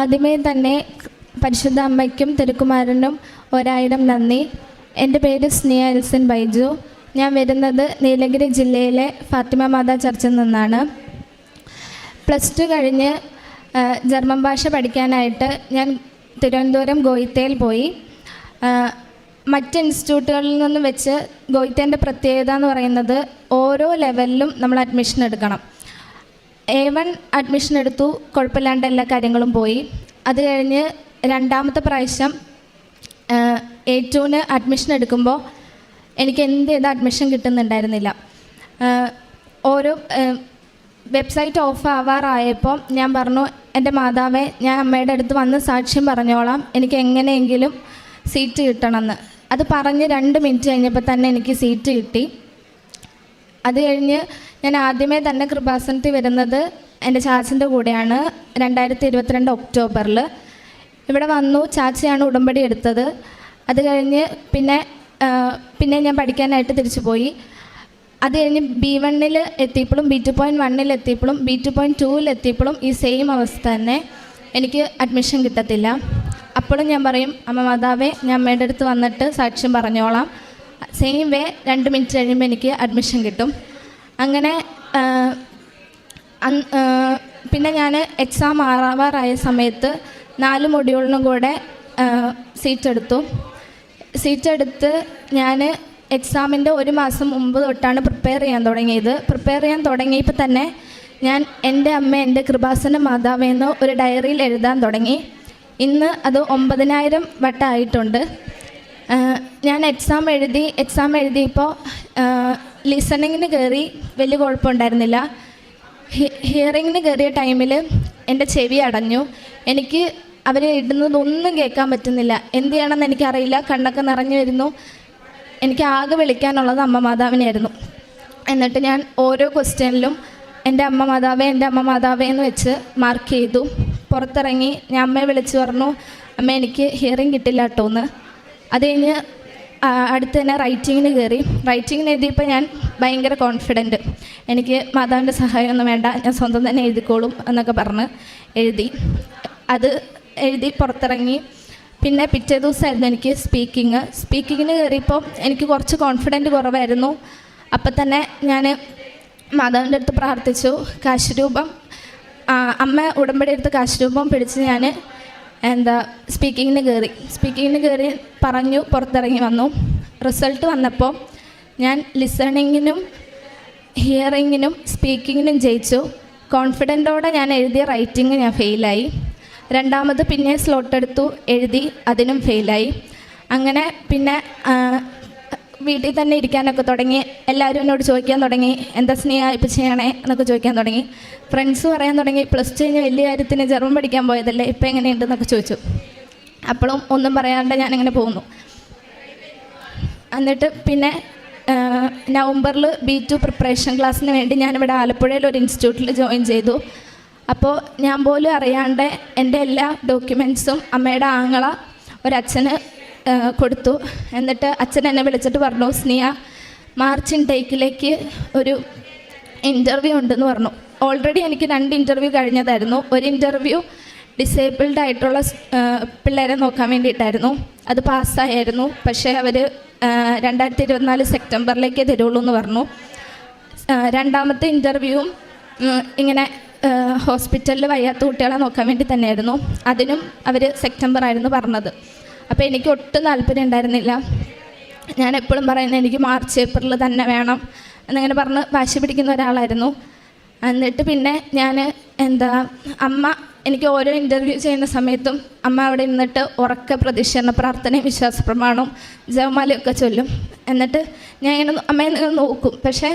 ആദ്യമേ തന്നെ പരിശുദ്ധ അമ്മയ്ക്കും തിരുക്കുമാരനും ഒരായിരം നന്ദി. എന്റെ പേര് സ്നേഹ എൽസൻ ബൈജു. ഞാൻ വരുന്നത് നീലഗിരി ജില്ലയിലെ ഫാത്തിമ മാതാ ചർച്ചിൽ നിന്നാണ്. പ്ലസ് ടു കഴിഞ്ഞ് ജർമ്മൻ ഭാഷ പഠിക്കാനായിട്ട് ഞാൻ തിരുവനന്തപുരം ഗോയിത്തയിൽ പോയി. മറ്റ് ഇൻസ്റ്റിറ്റ്യൂട്ടുകളിൽ നിന്ന് വെച്ച് ഗോയിത്തേന്റെ പ്രത്യേകത എന്ന് പറയുന്നത് ഓരോ ലെവലിലും നമ്മൾ അഡ്മിഷൻ എടുക്കണം. എ വൺ അഡ്മിഷൻ എടുത്തു. കുഴപ്പമില്ലാണ്ട് എല്ലാ കാര്യങ്ങളും പോയി. അത് കഴിഞ്ഞ് രണ്ടാമത്തെ പ്രാവശ്യം എ ടുവിന് അഡ്മിഷൻ എടുക്കുമ്പോൾ എനിക്ക് എന്ത് ചെയ്ത അഡ്മിഷൻ കിട്ടുന്നുണ്ടായിരുന്നില്ല. ഓരോ വെബ്സൈറ്റ് ഓഫ് ആവാറായപ്പോൾ ഞാൻ പറഞ്ഞു എന്റെ മാതാവേ ഞാൻ അമ്മയുടെ അടുത്ത് വന്ന് സാക്ഷ്യം പറഞ്ഞോളാം. എനിക്ക് എങ്ങനെയെങ്കിലും സീറ്റ് കിട്ടണമെന്ന്. അത് പറഞ്ഞ് രണ്ട് മിനിറ്റ് കഴിഞ്ഞപ്പോൾ തന്നെ എനിക്ക് സീറ്റ് കിട്ടി. അത് കഴിഞ്ഞ് ഞാൻ ആദ്യമേ തന്നെ കൃപാസനത്തിൽ വരുന്നത് എന്റെ ചാച്ചന്റെ കൂടെയാണ് രണ്ടായിരത്തി ഇരുപത്തിരണ്ട് ഒക്ടോബറിൽ. ഇവിടെ വന്നു ചാച്ചയാണ് ഉടമ്പടി എടുത്തത്. അത് കഴിഞ്ഞ് പിന്നെ പിന്നെ ഞാൻ പഠിക്കാനായിട്ട് തിരിച്ചു പോയി. അത് കഴിഞ്ഞ് ബി വണ്ണിൽ എത്തിയപ്പോഴും ബി ടു പോയിന്റ് വണ്ണിൽ എത്തിയപ്പോഴും ബി ടു പോയിന്റ് ടൂവിൽ എത്തിയപ്പോഴും ഈ സെയിം അവസ്ഥ തന്നെ എനിക്ക് അഡ്മിഷൻ കിട്ടത്തില്ല. അപ്പോഴും ഞാൻ പറയും അമ്മ മാതാവേ ഞാൻ അമ്മയുടെ അടുത്ത് വന്നിട്ട് സാക്ഷ്യം പറഞ്ഞോളാം. സെയിം വേ രണ്ട് മിനിറ്റ് കഴിയുമ്പോൾ എനിക്ക് അഡ്മിഷൻ കിട്ടും. അങ്ങനെ പിന്നെ ഞാൻ എക്സാം ആറാവാറായ സമയത്ത് നാല് മൊഡ്യൂളിനും കൂടെ സീറ്റ് എടുത്തു. സീറ്റ് എടുത്ത് ഞാൻ എക്സാമിന്റെ ഒരു മാസം മുമ്പ് തൊട്ടാണ് പ്രിപ്പയർ ചെയ്യാൻ തുടങ്ങിയത്. പ്രിപ്പയർ ചെയ്യാൻ തുടങ്ങിയപ്പോൾ തന്നെ ഞാൻ എന്റെ അമ്മ എന്റെ കൃപാസന മാതാവെന്ന് ഒരു ഡയറിയിൽ എഴുതാൻ തുടങ്ങി. ഇന്ന് അത് ഒമ്പതിനായിരം വട്ടമായിട്ടുണ്ട് ഞാൻ എക്സാം എഴുതി എക്സാം എഴുതിയപ്പോൾ ലിസണിങ്ങിന് കയറി വലിയ കുഴപ്പമുണ്ടായിരുന്നില്ല. ഹിയറിങ്ങിന് കയറിയ ടൈമിൽ എന്റെ ചെവി അടഞ്ഞു. എനിക്ക് അവർ ഇടുന്നതൊന്നും കേൾക്കാൻ പറ്റുന്നില്ല. എന്ത് ചെയ്യണമെന്ന് എനിക്കറിയില്ല. കണ്ണൊക്കെ നിറഞ്ഞു വരുന്നു. എനിക്ക് ആകെ വിളിക്കാനുള്ളത് അമ്മ മാതാവിനെയായിരുന്നു. എന്നിട്ട് ഞാൻ ഓരോ ക്വസ്റ്റ്യനിലും എന്റെ അമ്മ മാതാവേ എന്റെ അമ്മ മാതാവേ എന്ന് വെച്ച് മാർക്ക് ചെയ്തു. പുറത്തിറങ്ങി ഞാൻ അമ്മയെ വിളിച്ചു പറഞ്ഞു അമ്മ എനിക്ക് ഹിയറിങ് കിട്ടില്ല കേട്ടോ എന്ന്. അത് കഴിഞ്ഞ് അടുത്ത് തന്നെ റൈറ്റിങ്ങിന് കയറി റൈറ്റിങ്ങിന് എഴുതിയപ്പോൾ ഞാൻ ഭയങ്കര കോൺഫിഡന്റ് എനിക്ക് മാതാവിന്റെ സഹായമൊന്നും വേണ്ട ഞാൻ സ്വന്തം തന്നെ എഴുതിക്കോളും എന്നൊക്കെ പറഞ്ഞ് എഴുതി. അത് എഴുതി പുറത്തിറങ്ങി. പിന്നെ പിറ്റേ ദിവസമായിരുന്നു എനിക്ക് സ്പീക്കിങ് സ്പീക്കിങ്ങിന് കയറിയപ്പോൾ എനിക്ക് കുറച്ച് കോൺഫിഡന്റ് കുറവായിരുന്നു. അപ്പം തന്നെ ഞാൻ മാതാവിന്റെ അടുത്ത് പ്രാർത്ഥിച്ചു. കാശുരൂപം അമ്മ ഉടമ്പടി എടുത്ത് കാശുരൂപം പിടിച്ച് ഞാൻ എന്താ സ്പീക്കിങ്ങിന് കയറി സ്പീക്കിങ്ങിന് കയറി പറഞ്ഞു പുറത്തിറങ്ങി വന്നു. റിസൾട്ട് വന്നപ്പോൾ ഞാൻ ലിസണിങ്ങിനും ഹിയറിങ്ങിനും സ്പീക്കിങ്ങിനും ജയിച്ചു. കോൺഫിഡന്റോടെ ഞാൻ എഴുതിയ റൈറ്റിംഗ് ഞാൻ ഫെയിലായി രണ്ടാമത് പിന്നെ സ്ലോട്ട് എടുത്തു എഴുതി അതിനും ഫെയിലായി അങ്ങനെ പിന്നെ വീട്ടിൽ തന്നെ ഇരിക്കാനൊക്കെ തുടങ്ങി. എല്ലാവരും എന്നോട് ചോദിക്കാൻ തുടങ്ങി. എന്താ സ്നേഹ ഇപ്പം ചെയ്യണേ? എന്നൊക്കെ ചോദിക്കാൻ തുടങ്ങി. ഫ്രണ്ട്സ് പറയാൻ തുടങ്ങി. പ്ലസ് ടു കഴിഞ്ഞ് വലിയ കാര്യത്തിന് ജർമ്മൻ പഠിക്കാൻ പോയതല്ലേ ഇപ്പം എങ്ങനെയുണ്ടെന്നൊക്കെ ചോദിച്ചു. അപ്പോഴും ഒന്നും പറയാണ്ട് ഞാനിങ്ങനെ പോകുന്നു. എന്നിട്ട് പിന്നെ നവംബറിൽ ബി ടു പ്രിപ്പറേഷൻ ക്ലാസ്സിന് വേണ്ടി ഞാനിവിടെ ആലപ്പുഴയിൽ ഒരു ഇൻസ്റ്റിറ്റ്യൂട്ടിൽ ജോയിൻ ചെയ്തു. അപ്പോൾ ഞാൻ പോലും അറിയാണ്ട് എന്റെ എല്ലാ ഡോക്യുമെന്റ്സും അമ്മയുടെ ആങ്ങള ഒരച്ഛന് കൊടുത്തു. എന്നിട്ട് അച്ഛൻ എന്നെ വിളിച്ചിട്ട് പറഞ്ഞു സ്നിയ മാർച്ചിൻ ഇൻടേക്കിലേക്ക് ഒരു ഇന്റർവ്യൂ ഉണ്ടെന്ന് പറഞ്ഞു. ഓൾറെഡി എനിക്ക് രണ്ട് ഇന്റർവ്യൂ കഴിഞ്ഞതായിരുന്നു. ഒരു ഇന്റർവ്യൂ ഡിസേബിൾഡ് ആയിട്ടുള്ള പിള്ളേരെ നോക്കാൻ വേണ്ടിയിട്ടായിരുന്നു. അത് പാസ്സായിരുന്നു പക്ഷേ അവർ രണ്ടായിരത്തി ഇരുപത്തിനാല് സെപ്റ്റംബറിലേക്കേ തരുള്ളൂ എന്ന് പറഞ്ഞു. രണ്ടാമത്തെ ഇന്റർവ്യൂവും ഇങ്ങനെ ഹോസ്പിറ്റലിൽ വയ്യാത്ത കുട്ടികളെ നോക്കാൻ വേണ്ടി തന്നെയായിരുന്നു. അതിനും അവർ സെപ്റ്റംബർ ആയിരുന്നു പറഞ്ഞത്. അപ്പോൾ എനിക്ക് ഒട്ടും താല്പര്യം ഉണ്ടായിരുന്നില്ല. ഞാൻ എപ്പോഴും പറയുന്നത് എനിക്ക് മാർച്ച് ഏപ്രിൽ തന്നെ വേണം എന്നിങ്ങനെ പറഞ്ഞ് വാശി പിടിക്കുന്ന ഒരാളായിരുന്നു. എന്നിട്ട് പിന്നെ ഞാൻ എന്താ അമ്മ എനിക്ക് ഓരോ ഇന്റർവ്യൂ ചെയ്യുന്ന സമയത്തും അമ്മ അവിടെ നിന്നിട്ട് ഉറക്ക പ്രതിഷേധ പ്രാർത്ഥനയും വിശ്വാസ പ്രമാണവും ജവമാലയൊക്കെ ചൊല്ലും. എന്നിട്ട് ഞാൻ ഇങ്ങനെ അമ്മയെ നോക്കും. പക്ഷേ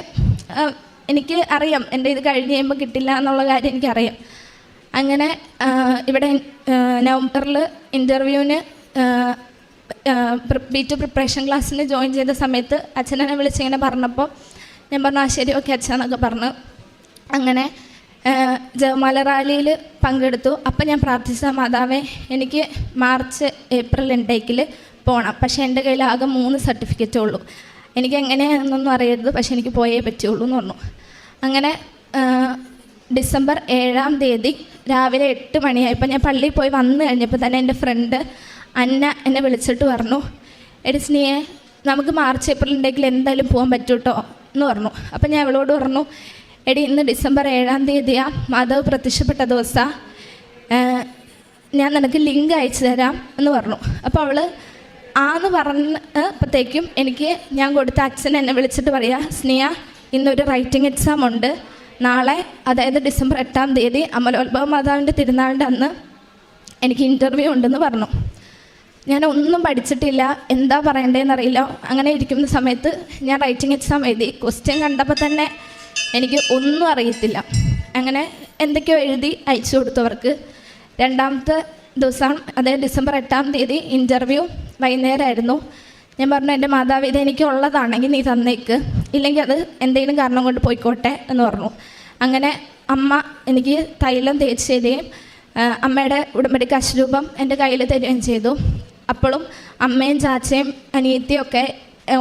എനിക്ക് അറിയാം എന്റെ ഇത് കഴിഞ്ഞ് കഴിയുമ്പോൾ കിട്ടില്ല എന്നുള്ള കാര്യം എനിക്കറിയാം. അങ്ങനെ ഇവിടെ നവംബറിൽ ഇന്റർവ്യൂവിന് ബി ടു പ്രിപ്പറേഷൻ ക്ലാസ്സിന് ജോയിൻ ചെയ്ത സമയത്ത് അച്ഛനെന്നെ വിളിച്ചിങ്ങനെ പറഞ്ഞപ്പോൾ ഞാൻ പറഞ്ഞു ആ ശരി ഓക്കെ അച്ഛൻ എന്നൊക്കെ പറഞ്ഞു. അങ്ങനെ ജവമാല റാലിയിൽ പങ്കെടുത്തു. അപ്പം ഞാൻ പ്രാർത്ഥിച്ച മാതാവേ എനിക്ക് മാർച്ച് ഏപ്രിൽ ഇൻടേക്കിൽ പോകണം പക്ഷേ എന്റെ കയ്യിൽ ആകെ മൂന്ന് സർട്ടിഫിക്കറ്റേ ഉള്ളൂ. എനിക്ക് എങ്ങനെയാണെന്നൊന്നും അറിയരുത്. പക്ഷേ എനിക്ക് പോയേ പറ്റുള്ളൂ എന്ന് പറഞ്ഞു. അങ്ങനെ ഡിസംബർ ഏഴാം തീയതി രാവിലെ എട്ട് മണിയായപ്പോൾ ഞാൻ പള്ളിയിൽ പോയി വന്നു കഴിഞ്ഞപ്പോൾ തന്നെ എന്റെ ഫ്രണ്ട് അന്ന എന്നെ വിളിച്ചിട്ട് പറഞ്ഞു എടി സ്നേഹ നമുക്ക് മാർച്ച് ഏപ്രിൽ ഉണ്ടെങ്കിൽ എന്തായാലും പോകാൻ പറ്റൂട്ടോ? എന്ന് പറഞ്ഞു. അപ്പം ഞാൻ അവളോട് പറഞ്ഞു എടി ഇന്ന് ഡിസംബർ ഏഴാം തീയതിയാണ് മാധവ് പ്രത്യക്ഷപ്പെട്ട ദിവസമാണ് ഞാൻ നിനക്ക് ലിങ്ക് അയച്ചു തരാം എന്ന് പറഞ്ഞു. അപ്പോൾ അവൾ ആന്ന് പറഞ്ഞപ്പോഴത്തേക്കും എനിക്ക് ഞാൻ കൊടുത്ത അച്ഛൻ എന്നെ വിളിച്ചിട്ട് പറയാ സ്നേഹ ഇന്നൊരു റൈറ്റിംഗ് എക്സാം ഉണ്ട്. നാളെ അതായത് ഡിസംബർ എട്ടാം തീയതി അമലോത്ഭവ മാതാവിന്റെ തിരുനാളിന്റെ അന്ന് എനിക്ക് ഇന്റർവ്യൂ ഉണ്ടെന്ന് പറഞ്ഞു. ഞാൻ ഒന്നും പഠിച്ചിട്ടില്ല. എന്താ പറയണ്ടതെന്ന് അറിയില്ല അങ്ങനെ ഇരിക്കുന്ന സമയത്ത് ഞാൻ റൈറ്റിംഗ് എക്സാം എഴുതി. ക്വസ്റ്റ്യൻ കണ്ടപ്പോൾ തന്നെ എനിക്ക് ഒന്നും അറിയത്തില്ല. അങ്ങനെ എന്തൊക്കെയോ എഴുതി അയച്ചു കൊടുത്തവർക്ക്. രണ്ടാമത്തെ ദിവസം അതായത് ഡിസംബർ എട്ടാം തീയതി ഇന്റർവ്യൂ വൈകുന്നേരമായിരുന്നു. ഞാൻ പറഞ്ഞു എന്റെ മാതാവ് എനിക്ക് ഉള്ളതാണെങ്കിൽ നീ തന്നേക്ക്. ഇല്ലെങ്കിൽ അത് എന്തെങ്കിലും കാരണം കൊണ്ട് പോയിക്കോട്ടെ എന്ന് പറഞ്ഞു. അങ്ങനെ അമ്മ എനിക്ക് തൈലം തേച്ച് തരികയും അമ്മയുടെ ഉടമ്പടി കശരൂപം എന്റെ കയ്യിൽ തരികയും ചെയ്തു. അപ്പോഴും അമ്മയും ചാച്ചയും അനിയത്തിയും ഒക്കെ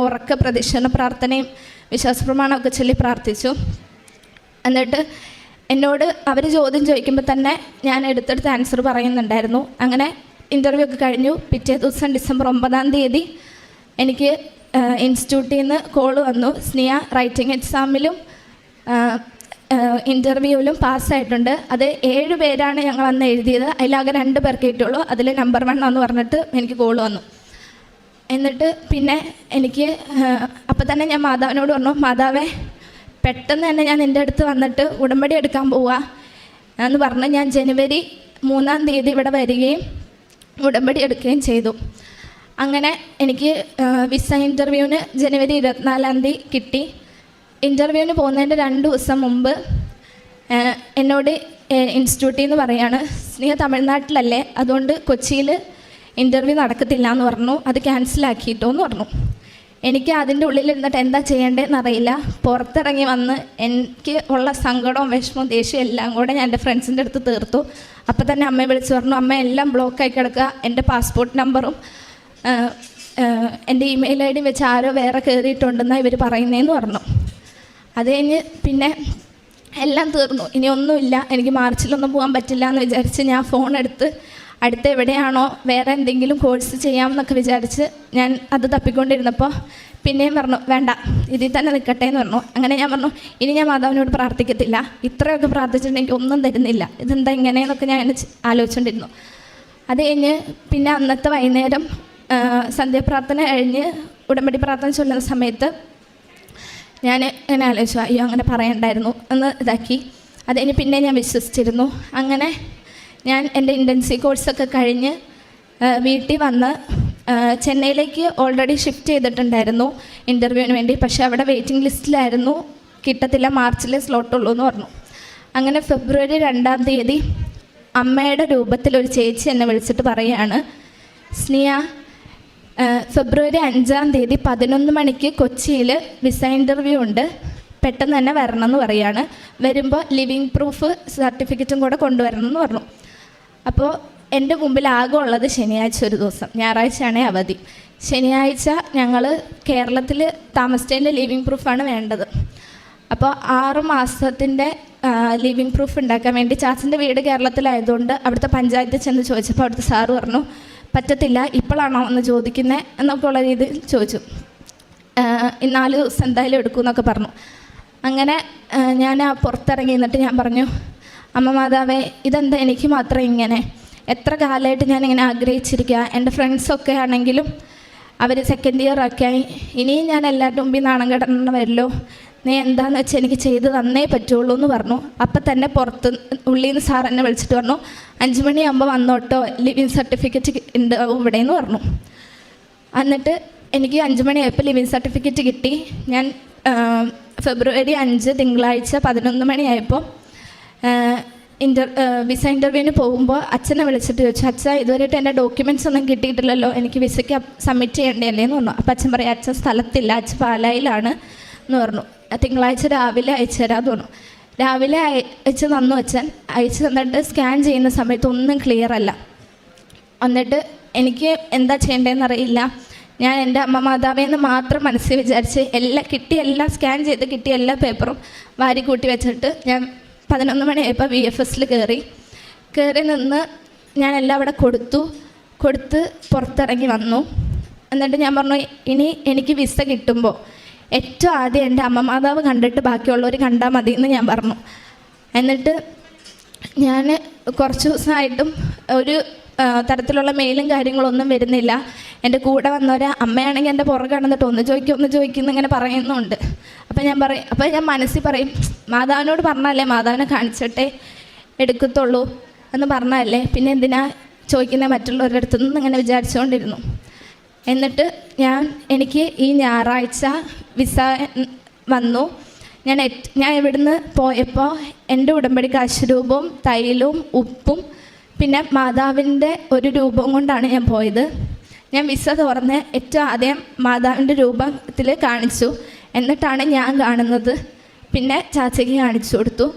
ഉറക്ക പ്രദക്ഷിണ പ്രാർത്ഥനയും വിശ്വാസ പ്രമാണമൊക്കെ ചൊല്ലി പ്രാർത്ഥിച്ചു. എന്നിട്ട് എന്നോട് അവർ ചോദ്യം ചോദിക്കുമ്പോൾ തന്നെ ഞാൻ എടുത്തെടുത്ത് ആൻസർ പറയുന്നുണ്ടായിരുന്നു. അങ്ങനെ ഇന്റർവ്യൂ ഒക്കെ കഴിഞ്ഞു. പിറ്റേ ദിവസം ഡിസംബർ ഒമ്പതാം തീയതി എനിക്ക് ഇൻസ്റ്റിറ്റ്യൂട്ടിൽ നിന്ന് കോൾ വന്നു. സ്നിയ റൈറ്റിംഗ് എക്സാമിലും ഇന്റർവ്യൂവിലും പാസ്സായിട്ടുണ്ട് അത് ഏഴ് പേരാണ് ഞങ്ങൾ അന്ന് എഴുതിയത്. അതിലാകെ രണ്ട് പേർക്ക് കിട്ടുള്ളൂ അതിൽ നമ്പർ വൺ എന്ന് പറഞ്ഞിട്ട് എനിക്ക് കോൾ വന്നു. എന്നിട്ട് പിന്നെ എനിക്ക് അപ്പം തന്നെ ഞാൻ മാതാവിനോട് പറഞ്ഞു മാതാവേ പെട്ടെന്ന് തന്നെ ഞാൻ എന്റെ അടുത്ത് വന്നിട്ട് ഉടമ്പടി എടുക്കാൻ പോവാ. എന്ന് പറഞ്ഞ് ഞാൻ ജനുവരി മൂന്നാം തീയതി ഇവിടെ വരികയും ഉടമ്പടി എടുക്കുകയും ചെയ്തു. അങ്ങനെ എനിക്ക് വിസ ഇന്റർവ്യൂവിന് ജനുവരി ഇരുപത്തിനാലാം തീയതി കിട്ടി. ഇന്റർവ്യൂവിന് പോകുന്നതിന്റെ രണ്ട് ദിവസം മുമ്പ് എന്നോട് ഇൻസ്റ്റിറ്റ്യൂട്ടിൽ നിന്ന് പറയാണ് സ്നേഹ തമിഴ്നാട്ടിലല്ലേ? അതുകൊണ്ട് കൊച്ചിയിൽ ഇന്റർവ്യൂ നടക്കത്തില്ല എന്ന് പറഞ്ഞു. അത് ക്യാൻസലാക്കിയിട്ടോ എന്ന് പറഞ്ഞു. എനിക്ക് അതിന്റെ ഉള്ളിൽ ഇരുന്നിട്ട് എന്താ ചെയ്യേണ്ടതെന്ന് അറിയില്ല. പുറത്തിറങ്ങി വന്ന് എനിക്ക് ഉള്ള സങ്കടവും വിഷമവും ദേഷ്യവും എല്ലാം കൂടെ ഞാൻ എന്റെ ഫ്രണ്ട്സിന്റെ അടുത്ത് തീർത്തു. അപ്പം തന്നെ അമ്മയെ വിളിച്ച് പറഞ്ഞു അമ്മ എല്ലാം ബ്ലോക്കായി കിടക്കുക എന്റെ പാസ്പോർട്ട് നമ്പറും എന്റെ ഇമെയിൽ ഐ ഡി വെച്ച് ആരോ വേറെ കയറിയിട്ടുണ്ടെന്നാണ് ഇവർ പറയുന്നതെന്ന് പറഞ്ഞു. അത് കഴിഞ്ഞ് പിന്നെ എല്ലാം തീർന്നു. ഇനി ഒന്നുമില്ല. എനിക്ക് മാർച്ചിലൊന്നും പോകാൻ പറ്റില്ല എന്ന് വിചാരിച്ച് ഞാൻ ഫോൺ എടുത്ത് അടുത്ത് എവിടെയാണോ വേറെ എന്തെങ്കിലും കോഴ്സ് ചെയ്യാമെന്നൊക്കെ വിചാരിച്ച് ഞാൻ അത് തപ്പിക്കൊണ്ടിരുന്നപ്പോൾ പിന്നെയും പറഞ്ഞു വേണ്ട ഇതിൽ തന്നെ നിൽക്കട്ടെ എന്ന് പറഞ്ഞു. അങ്ങനെ ഞാൻ പറഞ്ഞു ഇനി ഞാൻ മാതാവിനോട് പ്രാർത്ഥിക്കത്തില്ല. ഇത്രയൊക്കെ പ്രാർത്ഥിച്ചിട്ടുണ്ടെങ്കിൽ ഒന്നും തരുന്നില്ല. ഇതെന്താ ഇങ്ങനെയെന്നൊക്കെ ഞാൻ ആലോചിച്ചുകൊണ്ടിരുന്നു അത് കഴിഞ്ഞ് പിന്നെ അന്നത്തെ വൈകുന്നേരം സന്ധ്യാപ്രാർത്ഥന കഴിഞ്ഞ് ഉടമ്പടി പ്രാർത്ഥന ചൊല്ലുന്ന സമയത്ത് ഞാൻ ഇങ്ങനെ ആലോചിച്ചു അയ്യോ അങ്ങനെ പറയണ്ടായിരുന്നു എന്ന് ഇതാക്കി. അത് കഴിഞ്ഞ് പിന്നെ ഞാൻ വിശ്വസിച്ചിരുന്നു. അങ്ങനെ ഞാൻ എന്റെ ഇന്റൻസീവ് കോഴ്സൊക്കെ കഴിഞ്ഞ് വീട്ടിൽ വന്ന് ചെന്നൈയിലേക്ക് ഓൾറെഡി ഷിഫ്റ്റ് ചെയ്തിട്ടുണ്ടായിരുന്നു ഇന്റർവ്യൂവിന് വേണ്ടി. പക്ഷേ അവിടെ വെയിറ്റിംഗ് ലിസ്റ്റിലായിരുന്നു കിട്ടത്തില്ല മാർച്ചിലെ സ്ലോട്ടുള്ളൂ എന്ന് പറഞ്ഞു. അങ്ങനെ ഫെബ്രുവരി രണ്ടാം തീയതി അമ്മയുടെ രൂപത്തിൽ ഒരു ചേച്ചി എന്നെ വിളിച്ചിട്ട് പറയുകയാണ് സ്നിയ ഫെബ്രുവരി അഞ്ചാം തീയതി പതിനൊന്ന് മണിക്ക് കൊച്ചിയിൽ വിസ ഇന്റർവ്യൂ ഉണ്ട്. പെട്ടെന്ന് തന്നെ വരണം എന്ന് പറയാണ്. വരുമ്പോൾ ലിവിങ് പ്രൂഫ് സർട്ടിഫിക്കറ്റും കൂടെ കൊണ്ടുവരണം എന്ന് പറഞ്ഞു. അപ്പോൾ എന്റെ മുമ്പിൽ ആകെ ഉള്ളത് ശനിയാഴ്ച ഒരു ദിവസം. ഞായറാഴ്ചയാണ് അവധി. ശനിയാഴ്ച ഞങ്ങൾ കേരളത്തിൽ താമസിച്ചതിന്റെ ലിവിങ് പ്രൂഫാണ് വേണ്ടത്. അപ്പോൾ ആറ് മാസത്തിന്റെ ലിവിങ് പ്രൂഫ് ഉണ്ടാക്കാൻ വേണ്ടി ചാച്ചന്റെ വീട് കേരളത്തിലായതുകൊണ്ട് അവിടുത്തെ പഞ്ചായത്തിൽ ചെന്ന് ചോദിച്ചപ്പോൾ അവിടുത്തെ സാറ് പറഞ്ഞു പറ്റത്തില്ല ഇപ്പോഴാണോ എന്ന് ചോദിക്കുന്നത് എന്നൊക്കെ ഉള്ള രീതിയിൽ ചോദിച്ചു. നാല് ദിവസം എന്തായാലും എടുക്കും എന്നൊക്കെ പറഞ്ഞു. അങ്ങനെ ഞാൻ ആ പുറത്തിറങ്ങി നിന്നിട്ട് ഞാൻ പറഞ്ഞു അമ്മ മാതാവേ ഇതെന്താ എനിക്ക് മാത്രം ഇങ്ങനെ? എത്ര കാലമായിട്ട് ഞാനിങ്ങനെ ആഗ്രഹിച്ചിരിക്കുക? എന്റെ ഫ്രണ്ട്സൊക്കെ ആണെങ്കിലും അവർ സെക്കൻഡ് ഇയർ ഒക്കെ ആയി. ഇനിയും ഞാൻ എല്ലാവരുടെ മുമ്പിൽ നാണം കിടന്നു നീ എന്താന്ന് വെച്ചാൽ എനിക്ക് ചെയ്ത് തന്നേ പറ്റുള്ളൂ എന്ന് പറഞ്ഞു. അപ്പം തന്നെ പുറത്ത് ഉള്ളിൽ നിന്ന് സാർ എന്നെ വിളിച്ചിട്ട് പറഞ്ഞു അഞ്ച് മണിയാകുമ്പോൾ വന്നോട്ടോ ലിവിങ് സർട്ടിഫിക്കറ്റ് ഉണ്ടാവും ഇവിടെ എന്ന് പറഞ്ഞു. എന്നിട്ട് എനിക്ക് അഞ്ച് മണിയായപ്പോൾ ലിവിങ് സർട്ടിഫിക്കറ്റ് കിട്ടി. ഞാൻ ഫെബ്രുവരി അഞ്ച് തിങ്കളാഴ്ച പതിനൊന്ന് മണിയായപ്പോൾ ഇന്റർ വിസ ഇന്റർവ്യൂവിന് പോകുമ്പോൾ അച്ഛനെ വിളിച്ചിട്ട് ചോദിച്ചു അച്ഛ ഇതുവരെയായിട്ട് എന്റെ ഡോക്യുമെന്റ്സ് ഒന്നും കിട്ടിയിട്ടില്ലല്ലോ എനിക്ക് വിസയ്ക്ക് സബ്മിറ്റ് ചെയ്യേണ്ടതല്ലേ എന്ന് പറഞ്ഞു. അപ്പം അച്ഛൻ പറയും അച്ഛൻ സ്ഥലത്തില്ല അച്ഛൻ പാലായിലാണ് എന്ന് പറഞ്ഞു. "ആ, തിങ്കളാഴ്ച രാവിലെ അയച്ചു തരാമെന്ന് തോന്നും രാവിലെ അയച്ച് തന്നു അച്ഛൻ. അയച്ചു തന്നിട്ട് സ്കാൻ ചെയ്യുന്ന സമയത്ത് ഒന്നും ക്ലിയർ അല്ല. എന്നിട്ട് എനിക്ക് എന്താ ചെയ്യേണ്ടതെന്ന് അറിയില്ല. ഞാൻ എന്റെ അമ്മ മാതാവേന്ന് മാത്രം മനസ്സിൽ വിചാരിച്ച് എല്ലാം കിട്ടിയ എല്ലാം സ്കാൻ ചെയ്ത് കിട്ടിയ എല്ലാ പേപ്പറും വാരി കൂട്ടി വെച്ചിട്ട് ഞാൻ പതിനൊന്ന് മണിയായപ്പോൾ വി എഫ് എസിൽ കയറി കയറി നിന്ന് ഞാൻ എല്ലാം അവിടെ കൊടുത്തു. കൊടുത്ത് പുറത്തിറങ്ങി വന്നു. എന്നിട്ട് ഞാൻ പറഞ്ഞു ഇനി എനിക്ക് വിസ കിട്ടുമ്പോൾ ഏറ്റവും ആദ്യം എന്റെ അമ്മ മാതാവ് കണ്ടിട്ട് ബാക്കിയുള്ളവർ കണ്ടാൽ മതി എന്ന് ഞാൻ പറഞ്ഞു. എന്നിട്ട് ഞാൻ കുറച്ച് ദിവസമായിട്ടും ഒരു തരത്തിലുള്ള മെയിലും കാര്യങ്ങളൊന്നും വരുന്നില്ല. എന്റെ കൂടെ വന്നവരെ അമ്മയാണെങ്കിൽ എന്റെ പുറകെ നടന്നിട്ട് ഒന്ന് ചോദിക്കും ഒന്ന് ചോദിക്കുന്നു ഇങ്ങനെ പറയുന്നുണ്ട്. അപ്പം ഞാൻ പറയും അപ്പം ഞാൻ മനസ്സിൽ പറയും മാതാവിനോട് പറഞ്ഞാലേ മാതാവിനെ കാണിച്ചിട്ടേ എടുക്കത്തുള്ളൂ എന്ന് പറഞ്ഞാലേ പിന്നെ എന്തിനാ ചോദിക്കുന്ന മറ്റുള്ളവരുടെ അടുത്തുനിന്ന് ഇങ്ങനെ വിചാരിച്ചുകൊണ്ടിരുന്നു. എന്നിട്ട് ഞാൻ എനിക്ക് ഈ ഞായറാഴ്ച വിസ വന്നു. ഞാൻ ഞാൻ ഇവിടുന്ന് പോയപ്പോൾ എന്റെ ഉടമ്പടി കാശ് രൂപവും തൈലും ഉപ്പും പിന്നെ മാതാവിന്റെ ഒരു രൂപം കൊണ്ടാണ് ഞാൻ പോയത്. ഞാൻ വിസ തുറന്ന് ഏറ്റവും ആദ്യം മാതാവിന്റെ രൂപത്തിൽ കാണിച്ചു. എന്നിട്ടാണ് ഞാൻ കാണുന്നത്. പിന്നെ ചാച്ചയ്ക്ക് കാണിച്ചു കൊടുത്തു.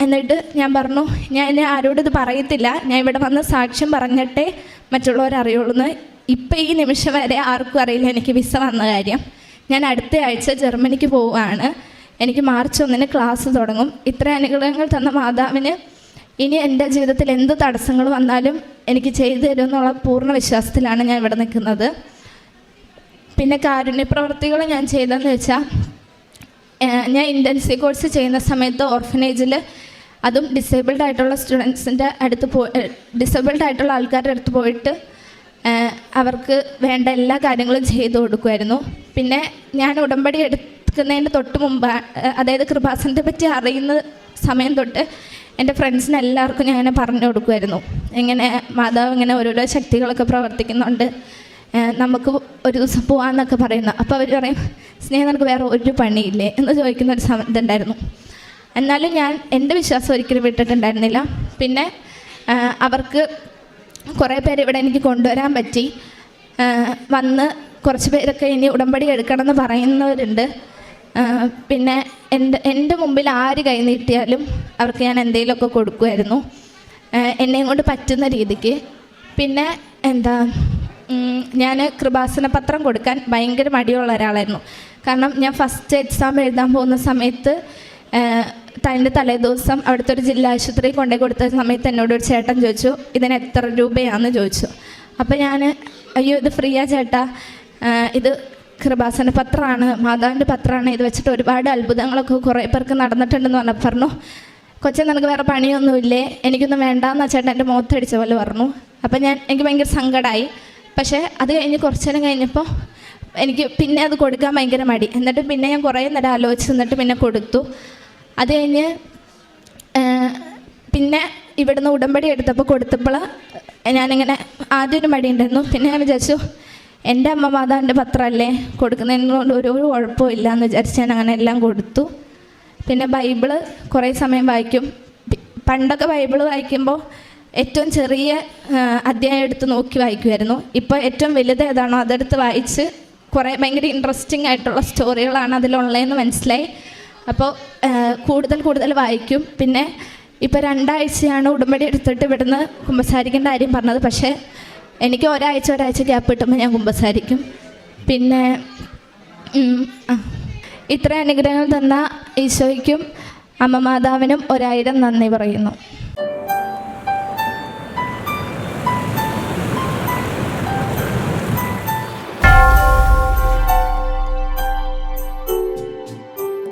എന്നിട്ട് ഞാൻ പറഞ്ഞു ഞാൻ ആരോടും ഇത് പറയത്തില്ല. ഞാൻ ഇവിടെ വന്ന സാക്ഷ്യം പറഞ്ഞിട്ടേ മറ്റുള്ളവരറിയുള്ളൂ എന്ന് ഇപ്പം ഈ നിമിഷം വരെ ആർക്കും അറിയില്ല എനിക്ക് വിസ വന്ന കാര്യം. ഞാൻ അടുത്ത ആഴ്ച ജർമ്മനിക്ക് പോവുകയാണ്. എനിക്ക് മാർച്ച് ഒന്നിന് ക്ലാസ് തുടങ്ങും. ഇത്ര അനുഗ്രഹങ്ങൾ തന്ന മാതാവിന് ഇനി എന്റെ ജീവിതത്തിൽ എന്ത് തടസ്സങ്ങൾ വന്നാലും എനിക്ക് ചെയ്തു തരും എന്നുള്ള പൂർണ വിശ്വാസത്തിലാണ് ഞാൻ ഇവിടെ നിൽക്കുന്നത്. പിന്നെ കാരുണ്യ പ്രവർത്തികൾ ഞാൻ ചെയ്തതെന്ന് വെച്ചാൽ ഞാൻ ഇന്റൻസീവ് കോഴ്സ് ചെയ്യുന്ന സമയത്ത് ഓർഫനേജിൽ അതും ഡിസേബിൾഡ് ആയിട്ടുള്ള സ്റ്റുഡൻസിന്റെ അടുത്ത് പോ ഡിസേബിൾഡ് ആയിട്ടുള്ള ആൾക്കാരുടെ അടുത്ത് പോയിട്ട് അവർക്ക് വേണ്ട എല്ലാ കാര്യങ്ങളും ചെയ്തു കൊടുക്കുമായിരുന്നു. പിന്നെ ഞാൻ ഉടമ്പടി എടുക്കുന്നതിന് തൊട്ട് മുമ്പ് അതായത് കൃപാസനത്തെ പറ്റി അറിയുന്ന സമയം തൊട്ട് എന്റെ ഫ്രണ്ട്സിന് എല്ലാവർക്കും ഞാൻ ഇങ്ങനെ പറഞ്ഞു കൊടുക്കുമായിരുന്നു. എങ്ങനെ മാതാവ് ഇങ്ങനെ ഓരോരോ ശക്തികളൊക്കെ പ്രവർത്തിക്കുന്നുണ്ട്. നമുക്ക് ഒരു ദിവസം പോവാന്നൊക്കെ പറയുന്നു. അപ്പോൾ അവർ പറയും സ്നേഹം നിനക്ക് വേറെ ഒരു പണിയില്ലേ? എന്ന് ചോദിക്കുന്ന ഒരു സമ ഇതുണ്ടായിരുന്നു. എന്നാലും ഞാൻ എന്റെ വിശ്വാസം ഒരിക്കലും വിട്ടിട്ടുണ്ടായിരുന്നില്ല. പിന്നെ അവർക്ക് കുറേ പേര് ഇവിടെ എനിക്ക് കൊണ്ടുവരാൻ പറ്റി. വന്ന് കുറച്ച് പേരൊക്കെ ഇനി ഉടമ്പടി എടുക്കണമെന്ന് പറയുന്നവരുണ്ട്. പിന്നെ എന്റെ എന്റെ മുമ്പിൽ ആര് കൈനീട്ടിയാലും അവർക്ക് ഞാൻ എന്തെങ്കിലുമൊക്കെ കൊടുക്കുമായിരുന്നു. എന്നെയും കൊണ്ട് പറ്റുന്ന രീതിക്ക്. പിന്നെ എന്താ ഞാൻ കൃപാസന പത്രം കൊടുക്കാൻ ഭയങ്കര മടിയുള്ള ഒരാളായിരുന്നു. കാരണം ഞാൻ ഫസ്റ്റ് എക്സാം എഴുതാൻ പോകുന്ന സമയത്ത് തന്റെ തലേദിവസം അവിടുത്തെ ഒരു ജില്ലാ ആശുപത്രി കൊണ്ടുപോയി കൊടുത്ത സമയത്ത് എന്നോട് ഒരു ചേട്ടൻ ചോദിച്ചു ഇതിന് എത്ര രൂപയാണെന്ന് ചോദിച്ചു. അപ്പോൾ ഞാൻ അയ്യോ ഇത് ഫ്രീയാ ചേട്ടാ. ഇത് കൃപാസന പത്രമാണ് മാതാവിന്റെ പത്രമാണ്. ഇത് വെച്ചിട്ട് ഒരുപാട് അത്ഭുതങ്ങളൊക്കെ കുറേ പേർക്ക് നടന്നിട്ടുണ്ടെന്ന് പറഞ്ഞ പറഞ്ഞു. കൊച്ചെ നിനക്ക് വേറെ പണിയൊന്നുമില്ലേ? എനിക്കൊന്നും വേണ്ടാന്ന് ചേട്ടൻ എന്റെ മുഖത്തടിച്ച പോലെ പറഞ്ഞു. അപ്പം ഞാൻ എനിക്ക് ഭയങ്കര സങ്കടമായി പക്ഷേ അത് കഴിഞ്ഞ് കുറച്ച് നേരം കഴിഞ്ഞപ്പോൾ എനിക്ക് പിന്നെ അത് കൊടുക്കാൻ ഭയങ്കര മടി. എന്നിട്ട് പിന്നെ ഞാൻ കുറേ നേരം ആലോചിച്ച് നിന്നിട്ട് പിന്നെ കൊടുത്തു. അത് കഴിഞ്ഞ് പിന്നെ ഇവിടുന്ന് ഉടമ്പടി എടുത്തപ്പോൾ കൊടുത്തപ്പോൾ ഞാനിങ്ങനെ ആദ്യം ഒരു മടി ഉണ്ടായിരുന്നു. പിന്നെ ഞാൻ വിചാരിച്ചു എന്റെ അമ്മ മാതാവിന്റെ പത്രമല്ലേ കൊടുക്കുന്നതിനോട് ഒരു കുഴപ്പമില്ല എന്ന് വിചാരിച്ച് ഞാൻ അങ്ങനെ എല്ലാം കൊടുത്തു. പിന്നെ ബൈബിൾ കുറേ സമയം വായിക്കും. പണ്ടൊക്കെ ബൈബിൾ വായിക്കുമ്പോൾ ഏറ്റവും ചെറിയ അധ്യായം എടുത്ത് നോക്കി വായിക്കുമായിരുന്നു ഇപ്പോൾ ഏറ്റവും വലുത് ഏതാണോ അതെടുത്ത് വായിച്ച് കുറേ ഭയങ്കര ഇൻട്രസ്റ്റിംഗ് ആയിട്ടുള്ള സ്റ്റോറികളാണ് അതിലുള്ളതെന്ന് മനസ്സിലായി. അപ്പോൾ കൂടുതൽ കൂടുതൽ വായിക്കും. പിന്നെ ഇപ്പോൾ രണ്ടാഴ്ചയാണ് ഉടമ്പടി എടുത്തിട്ട് ഇവിടുന്ന് കുമ്പസാരിക്കേണ്ട കാര്യം പറഞ്ഞത്. പക്ഷേ എനിക്ക് ഒരാഴ്ച ഒരാഴ്ച ഗ്യാപ്പ് കിട്ടുമ്പോൾ ഞാൻ കുമ്പസാരിക്കും. പിന്നെ. ഇത്ര അനുഗ്രഹങ്ങൾ തന്ന ഈശോയ്ക്കും അമ്മ മാതാവിനും ഒരായിരം നന്ദി പറയുന്നു.